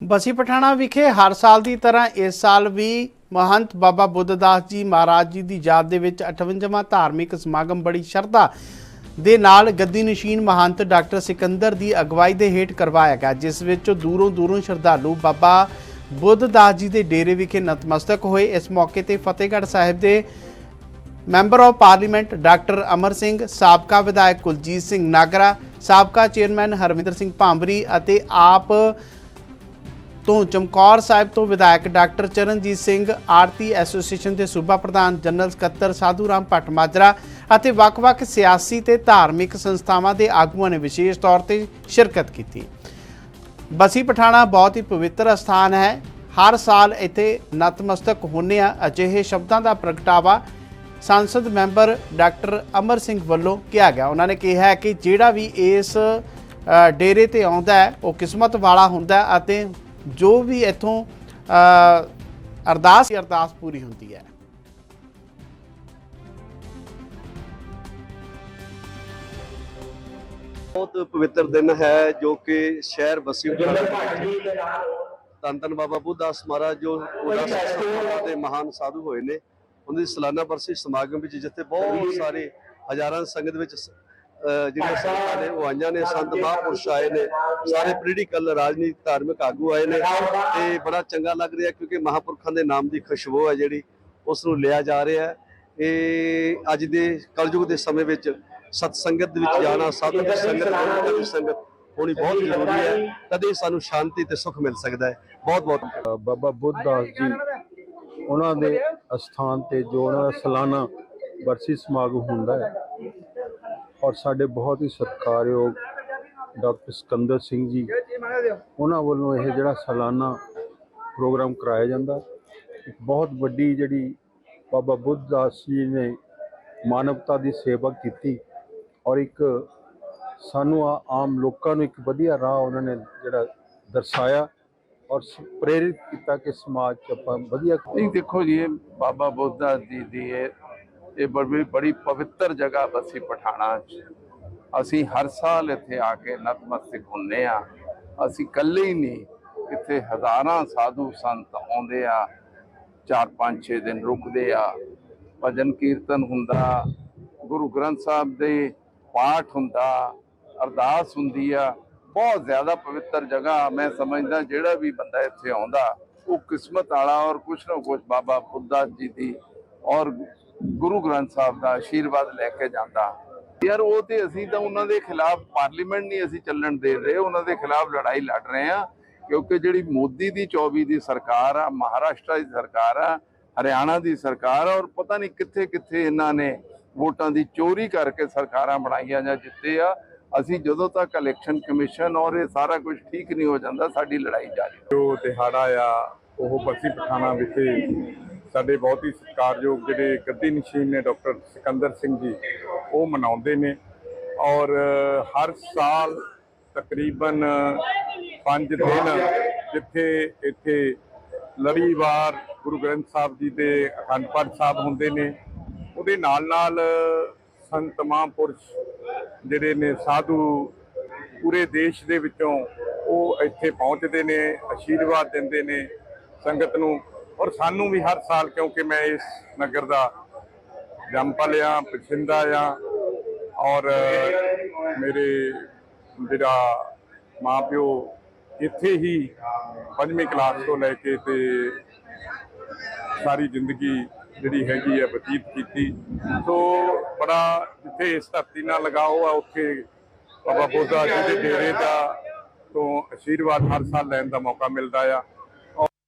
ਬਸੀ ਪਠਾਣਾ ਵਿਖੇ ਹਰ ਸਾਲ ਦੀ ਤਰ੍ਹਾਂ ਇਸ ਸਾਲ ਵੀ ਮਹੰਤ ਬਾਬਾ ਬੁੱਧਦਾਸ ਜੀ ਮਹਾਰਾਜ ਜੀ ਦੀ ਯਾਦ ਦੇ ਵਿੱਚ 58ਵਾਂ ਧਾਰਮਿਕ ਸਮਾਗਮ ਬੜੀ ਸ਼ਰਧਾ ਦੇ ਨਾਲ ਗੱਦੀ ਨਸ਼ੀਨ ਮਹੰਤ ਡਾਕਟਰ ਸਿਕੰਦਰ ਦੀ ਅਗਵਾਈ ਦੇ ਹੇਠ ਕਰਵਾਇਆ ਗਿਆ, ਜਿਸ ਵਿੱਚ ਦੂਰੋਂ ਦੂਰੋਂ ਸ਼ਰਧਾਲੂ ਬਾਬਾ ਬੁੱਧਦਾਸ ਜੀ ਦੇ ਡੇਰੇ ਵਿਖੇ ਨਤਮਸਤਕ ਹੋਏ। ਇਸ ਮੌਕੇ ਤੇ ਫਤਿਹਗੜ੍ਹ ਸਾਹਿਬ ਦੇ member of parliament doctor Amar Singh, ਸਾਬਕਾ ਵਿਧਾਇਕ ਕੁਲਜੀਤ ਸਿੰਘ ਨਾਗਰਾ, ਸਾਬਕਾ ਚੇਅਰਮੈਨ ਹਰਵਿੰਦਰ ਸਿੰਘ ਭਾਂਬਰੀ ਅਤੇ ਆਪ ਤੋਂ ਚਮਕੌਰ ਸਾਹਿਬ ਤੋਂ ਵਿਧਾਇਕ ਡਾਕਟਰ ਚਰਨਜੀਤ ਸਿੰਘ ਆਰਤੀ ਐਸੋਸੀਏਸ਼ਨ ਦੇ ਸੂਬਾ ਪ੍ਰਧਾਨ ਜਨਰਲ ਸਕੱਤਰ ਸਾਧੂ ਰਾਮ ਭੱਟ ਅਤੇ ਵੱਖ-ਵੱਖ ਸਿਆਸੀ ਤੇ ਧਾਰਮਿਕ ਸੰਸਥਾਵਾਂ ਦੇ ਆਗੂਆਂ ਨੇ ਵਿਸ਼ੇਸ਼ ਤੌਰ ਤੇ ਸ਼ਿਰਕਤ ਕੀਤੀ। ਬਸੀ ਪਠਾਣਾ ਬਹੁਤ ਹੀ ਪਵਿੱਤਰ ਸਥਾਨ ਹੈ। ਹਰ ਸਾਲ ਇੱਥੇ ਨਤਮਸਤਕ ਹੁੰਨੇ ਆ। ਅਜਿਹੇ ਸ਼ਬਦਾਂ ਦਾ ਪ੍ਰਗਟਾਵਾ ਸੰਸਦ ਮੈਂਬਰ ਡਾਕਟਰ ਅਮਰ ਸਿੰਘ ਵੱਲੋਂ ਕਿਹਾ ਗਿਆ। ਉਹਨਾਂ ਨੇ ਕਿਹਾ ਕਿ ਜਿਹੜਾ ਵੀ ਇਸ ਡੇਰੇ ਤੇ ਆਉਂਦਾ ਹੈ, ਉਹ ਕਿਸਮਤ ਵਾਲਾ ਹੁੰਦਾ ਅਤੇ ਜੋ ਵੀ ਇੱਥੋਂ ਅਰਦਾਸ ਅਰਦਾਸ ਪੂਰੀ ਹੁੰਦੀ ਹੈ। ਬਹੁਤ ਪਵਿੱਤਰ ਦਿਨ ਹੈ ਜੋ ਕਿ ਸ਼ਹਿਰ ਬਸੀ ਤਨ ਤਨ ਬਾਬਾ ਬੁੱਧਦਾਸ ਮਹਾਰਾਜ ਜੋ ਦੇ ਮਹਾਨ ਸਾਧੂ ਹੋਏ ਨੇ। ਉਹਨਾਂ ਦੀ ਸਾਲਾਨਾ ਬਰਸੀ ਸਮਾਗਮ ਵਿੱਚ ਜਿੱਥੇ ਬਹੁਤ ਸਾਰੇ ਹਜ਼ਾਰਾਂ ਸੰਗਤ ਵਿੱਚ ਜਿਹੜੀਆਂ ਸੰਗਤਾਂ ਨੇ ਉਹ ਆਈਆਂ ਨੇ, ਸੰਤ ਮਹਾਂਪੁਰਸ਼ ਆਏ ਨੇ, ਸਾਰੇ ਪੋਲੀਟੀਕਲ ਰਾਜਨੀਤਿਕ ਧਾਰਮਿਕ ਆਗੂ ਆਏ ਨੇ ਤੇ ਬੜਾ ਚੰਗਾ ਲੱਗ ਰਿਹਾ ਕਿਉਂਕਿ ਮਹਾਂਪੁਰਖਾਂ ਦੇ ਨਾਮ ਦੀ ਖੁਸ਼ਬੂ ਹੈ ਜਿਹੜੀ ਉਸ ਨੂੰ ਲਿਆ ਜਾ ਰਿਹਾ ਹੈ। ਇਹ ਅੱਜ ਦੇ ਕਲਯੁਗ ਦੇ ਸਮੇਂ ਵਿੱਚ ਸਤ ਸੰਗਤ ਦੇ ਵਿੱਚ ਜਾਣਾ ਸਾਧੂ ਦੀ ਸੰਗਤ ਗੁਰੂ ਦੀ ਸੰਗਤ ਹੋਣੀ ਬਹੁਤ ਜ਼ਰੂਰੀ ਹੈ। ਤਦੇ ਸਾਨੂੰ ਸ਼ਾਂਤੀ ਤੇ ਸੁੱਖ ਮਿਲ ਸਕਦਾ ਹੈ। ਬਹੁਤ ਬਹੁਤ ਬਾਬਾ ਬੁੱਧਦਾਸ ਜੀ, ਉਹਨਾਂ ਦੇ ਅਸਥਾਨ ਤੇ ਜੋ ਉਹਨਾਂ ਦਾ ਸਾਲਾਨਾ ਬਰਸੀ ਸਮਾਗਮ ਹੁੰਦਾ ਹੈ ਔਰ ਸਾਡੇ ਬਹੁਤ ਹੀ ਸਤਿਕਾਰਯੋਗ ਡਾਕਟਰ ਸਿਕੰਦਰ ਸਿੰਘ ਜੀ। ਉਹਨਾਂ ਵੱਲੋਂ ਇਹ ਜਿਹੜਾ ਸਾਲਾਨਾ ਪ੍ਰੋਗਰਾਮ ਕਰਾਇਆ ਜਾਂਦਾ। ਇੱਕ ਬਹੁਤ ਵੱਡੀ ਜਿਹੜੀ ਬਾਬਾ ਬੁੱਧਦਾਸ ਜੀ ਨੇ ਮਾਨਵਤਾ ਦੀ ਸੇਵਾ ਕੀਤੀ ਔਰ ਇੱਕ ਸਾਨੂੰ ਆ- ਆਮ ਲੋਕਾਂ ਨੂੰ ਇੱਕ ਵਧੀਆ ਰਾਹ ਉਹਨਾਂ ਨੇ ਜਿਹੜਾ ਦਰਸਾਇਆ ਔਰ ਪ੍ਰੇਰਿਤ ਕੀਤਾ ਕਿ ਸਮਾਜ 'ਚ ਆਪਾਂ ਵਧੀਆ ਨਹੀਂ ਦੇਖੋ ਜੀ, ਇਹ ਬਾਬਾ ਬੁੱਧਾ ਜੀ ਦੀ ਇਹ ਇਹ ਬੜੀ ਬੜੀ ਪਵਿੱਤਰ ਜਗ੍ਹਾ ਬਸੀ ਪਠਾਣਾ ਚ। ਅਸੀਂ ਹਰ ਸਾਲ ਇੱਥੇ ਆ ਕੇ ਨਤਮਸਤਕ ਹੁੰਨੇ ਆ। ਅਸੀਂ ਇਕੱਲੇ ਹੀ ਨਹੀਂ, ਇੱਥੇ ਹਜ਼ਾਰਾਂ ਸਾਧੂ ਸੰਤ ਆਉਂਦੇ ਆ, ਚਾਰ ਪੰਜ ਛੇ ਦਿਨ ਰੁਕਦੇ ਆ। ਭਜਨ ਕੀਰਤਨ ਹੁੰਦਾ, ਗੁਰੂ ਗ੍ਰੰਥ ਸਾਹਿਬ ਦੇ ਪਾਠ ਹੁੰਦਾ, ਅਰਦਾਸ ਹੁੰਦੀ ਆ। ਬਹੁਤ ਜ਼ਿਆਦਾ ਪਵਿੱਤਰ ਜਗ੍ਹਾ ਮੈਂ ਸਮਝਦਾ ਜਿਹੜਾ ਵੀ ਬੰਦਾ ਇੱਥੇ ਆਉਂਦਾ, ਉਹ ਕਿਸਮਤ ਵਾਲਾ ਔਰ ਕੁਛ ਨਾ ਕੁਛ ਬਾਬਾ ਬੁੱਧਾ ਜੀ ਦੀ ਔਰ ਗੁਰੂ ਗ੍ਰੰਥ ਸਾਹਿਬ ਦਾ ਆਸ਼ੀਰਵਾਦ ਲੈ ਕੇ ਜਾਂਦਾ। ਯਾਰ ਉਹ ਤੇ ਅਸੀਂ ਤਾਂ ਉਹਨਾਂ ਦੇ ਖਿਲਾਫ ਪਾਰਲੀਮੈਂਟ ਨਹੀਂ ਅਸੀਂ ਚੱਲਣ ਦੇ ਰਹੇ, ਉਹਨਾਂ ਦੇ ਖਿਲਾਫ ਲੜਾਈ ਲੜ ਰਹੇ ਆ ਕਿਉਂਕਿ ਜਿਹੜੀ ਮੋਦੀ ਦੀ 24 ਦੀ ਸਰਕਾਰ ਆ, ਮਹਾਰਾਸ਼ਟਰ ਦੀ ਸਰਕਾਰ ਆ, ਹਰਿਆਣਾ ਦੀ ਸਰਕਾਰ ਔਰ ਪਤਾ ਨਹੀਂ ਕਿੱਥੇ ਕਿੱਥੇ ਇਹਨਾਂ ਨੇ ਵੋਟਾਂ ਦੀ ਚੋਰੀ ਕਰਕੇ ਸਰਕਾਰਾਂ ਬਣਾਈਆਂ ਜਾਂ ਜਿੱਤੇ ਆ, ਅਸੀਂ ਜਦੋਂ ਤੱਕ ਇਲੈਕਸ਼ਨ ਕਮਿਸ਼ਨ ਔਰ ਇਹ ਸਾਰਾ ਕੁਝ ਠੀਕ ਨਹੀਂ ਹੋ ਜਾਂਦਾ, ਸਾਡੀ ਲੜਾਈ ਜਾਰੀ। ਜੋ ਦਿਹਾੜਾ ਆ, ਉਹ ਬਸੀ ਪਠਾਣਾ ਵਿਖੇ ਸਾਡੇ ਬਹੁਤ ਹੀ ਸਤਿਕਾਰਯੋਗ ਜਿਹੜੇ ਗੱਦੀ ਨਸ਼ੀਨ ਨੇ ਡਾਕਟਰ ਸਿਕੰਦਰ ਸਿੰਘ ਜੀ, ਉਹ ਮਨਾਉਂਦੇ ਨੇ ਔਰ ਹਰ ਸਾਲ ਤਕਰੀਬਨ 5 ਦਿਨ ਜਿੱਥੇ ਇੱਥੇ ਲੜੀਵਾਰ ਗੁਰੂ ਗ੍ਰੰਥ ਸਾਹਿਬ ਜੀ ਦੇ ਅਖੰਡ ਪਾਠ ਸਾਹਿਬ ਹੁੰਦੇ ਨੇ। ਉਹਦੇ ਨਾਲ ਨਾਲ ਸੰਤ ਮਹਾਂਪੁਰਸ਼ ਜਿਹੜੇ ਨੇ, ਸਾਧੂ ਪੂਰੇ ਦੇਸ਼ ਦੇ ਵਿੱਚੋਂ ਉਹ ਇੱਥੇ ਪਹੁੰਚਦੇ ਨੇ, ਆਸ਼ੀਰਵਾਦ ਦਿੰਦੇ ਨੇ, ਸੰਗਤ ਨੂੰ ਔਰ ਸਾਨੂੰ ਵੀ ਹਰ ਸਾਲ, ਕਿਉਂਕਿ ਮੈਂ ਇਸ ਨਗਰ ਦਾ ਜੰਮਪਲ ਆ ਪਛਿੰਦਾ ਆ ਔਰ ਮੇਰੇ ਜਿਹੜਾ ਮਾਪਿਓ ਇੱਥੇ ਹੀ ਪੰਜਵੀਂ ਕਲਾਸ ਤੋਂ ਲੈ ਕੇ ਤੇ ਸਾਰੀ ਜ਼ਿੰਦਗੀ ਜਿਹੜੀ ਹੈਗੀ ਹੈ ਬਤੀਤ ਕੀਤੀ। ਸੋ ਬੜਾ ਜਿੱਥੇ ਇਸ ਧਰਤੀ ਨਾਲ ਲਗਾਓ ਆ ਉੱਥੇ ਬਾਬਾ ਬੁੱਧਾ ਜੀ ਦੇ ਡੇਰੇ ਦਾ ਤੋਂ ਆਸ਼ੀਰਵਾਦ ਹਰ ਸਾਲ ਲੈਣ ਦਾ ਮੌਕਾ ਮਿਲਦਾ ਆ।